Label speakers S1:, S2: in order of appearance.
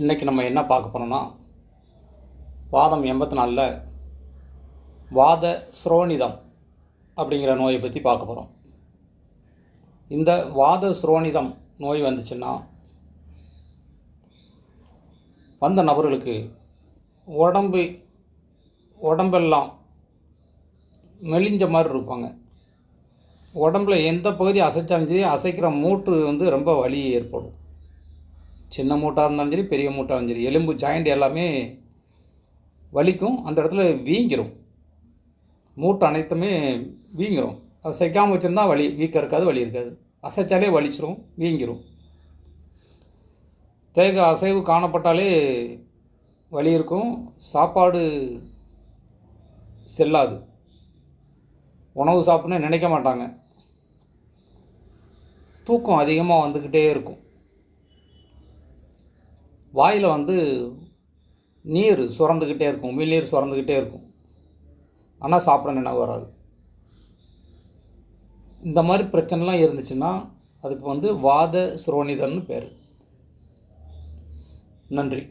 S1: இன்றைக்கி நம்ம என்ன பார்க்க போகிறோம்னா வாதம் எண்பத்தி நாலில் வாத ஸ்ரோனிதம் அப்படிங்கிற நோயை பற்றி பார்க்க போகிறோம் இந்த வாத சுரோனிதம் நோய் வந்துச்சுன்னா வந்த நபர்களுக்கு உடம்பு உடம்பெல்லாம் மெலிஞ்ச மாதிரி இருப்பாங்க. உடம்புல எந்த பகுதி அசைச்சாலும் சரி அசைக்கிற மூட்டு வந்து ரொம்ப வலி ஏற்படும். சின்ன மூட்டாக இருந்தாலும் சரி பெரிய மூட்டாக இருந்தாலும் சரி எலும்பு ஜாயிண்ட் எல்லாமே வலிக்கும் அந்த இடத்துல வீங்கிரும். மூட்டை அனைத்துமே வீங்கிரும். அது சைக்காமல் வச்சுருந்தா வலி வீக்கம் இருக்காது வலி இருக்காது. அசைச்சாலே வலிச்சிரும் வீங்கிரும். தேக அசைவு காணப்பட்டாலே வலி இருக்கும். சாப்பாடு செல்லாது. உணவு சாப்பிட்ணுன்னு நினைக்க மாட்டாங்க. தூக்கம் அதிகமாக வந்துக்கிட்டே இருக்கும். வாயில் வந்து நீர் சுரந்துக்கிட்டே இருக்கும் உமிழ்நீர் சுரந்துக்கிட்டே இருக்கும். ஆனால் சாப்பிட நினைவு வராது. இந்த மாதிரி பிரச்சனைலாம் இருந்துச்சுன்னா அதுக்கு வந்து வாத சுரோனிதன்னு பேர். நன்றி.